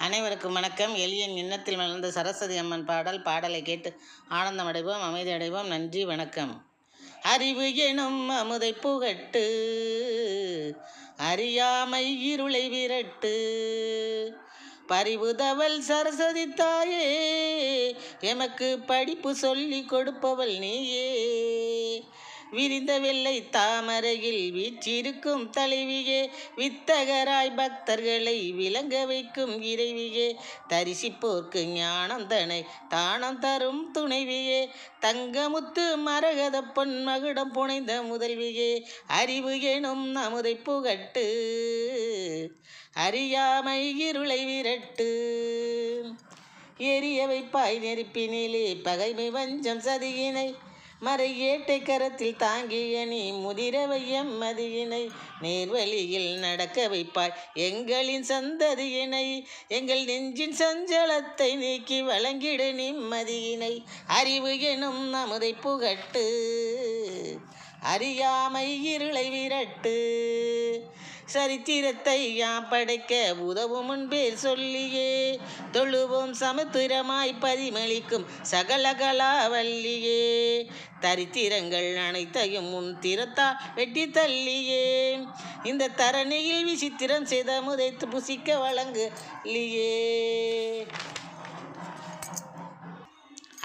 அனைவருக்கும் வணக்கம். எளியன் எண்ணத்தில் மலர்ந்த சரஸ்வதி அம்மன் பாடல் பாடலை கேட்டு ஆனந்தம் அடைவோம் அமைதி அடைவோம் நன்றி வணக்கம். அறிவு எனும் அமுதை புகட்டு அறியாமை இருளை விரட்டு பறிவுதவள் சரஸ்வதி தாயே எமக்கு படிப்பு சொல்லி கொடுப்பவள் நீயே. விரிந்த வெள்ளை தாமரையில் வீற்றிருக்கும் தலைவியே வித்தகராய் பக்தர்களை விளங்க வைக்கும் இறைவியே. தரிசிப்போர்க்கு ஞானம் தனை தானம் தரும் துணைவியே. தங்கமுத்து மரகத பொன் மகுடம் புனைந்த முதல்வியே. அறிவு எனும் நமுதை புகட்டு அறியாமை இருளை விரட்டு. எரிய வைப்பாய் நெருப்பினிலே பகைமை வஞ்சம் சதியினை மறை ஏட்டை கரத்தில் தாங்கிய நீ முதிர வையம் மதியினை நேர்வழியில் நடக்க வைப்பாய். எங்களின் சந்ததியினை எங்கள் நெஞ்சின் சஞ்சலத்தை நீக்கி வழங்கிடு நிம்மதியினை அறிவு எனும் நமதை புகட்டு அறியாமை இருளை விரட்டு சரித்திரத்தை யாம் படைக்க உதவும் முன்பேர் சொல்லியே. தொழுவோம் சமுத்திரமாய் பதிமளிக்கும் சகலகலாவல்லியே தரித்திரங்கள் அனைத்தையும் முன் திறத்தா வெட்டி தள்ளியே. இந்த தரணியில் விசித்திரம் செய்த முதைத்து புசிக்க வழங்குலியே.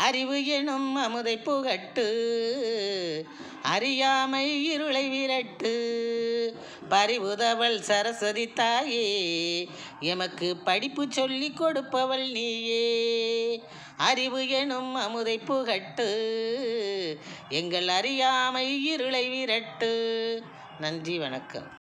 அறிவு எனும் அமுதை புகட்டு அறியாமை இருளை விரட்டு. பறிவுதவள் சரஸ்வதி தாயே எமக்கு படிப்பு சொல்லி கொடுப்பவள் நீயே. அறிவு எனும் அமுதை புகட்டு எங்கள் அறியாமை இருளை விரட்டு. நன்றி வணக்கம்.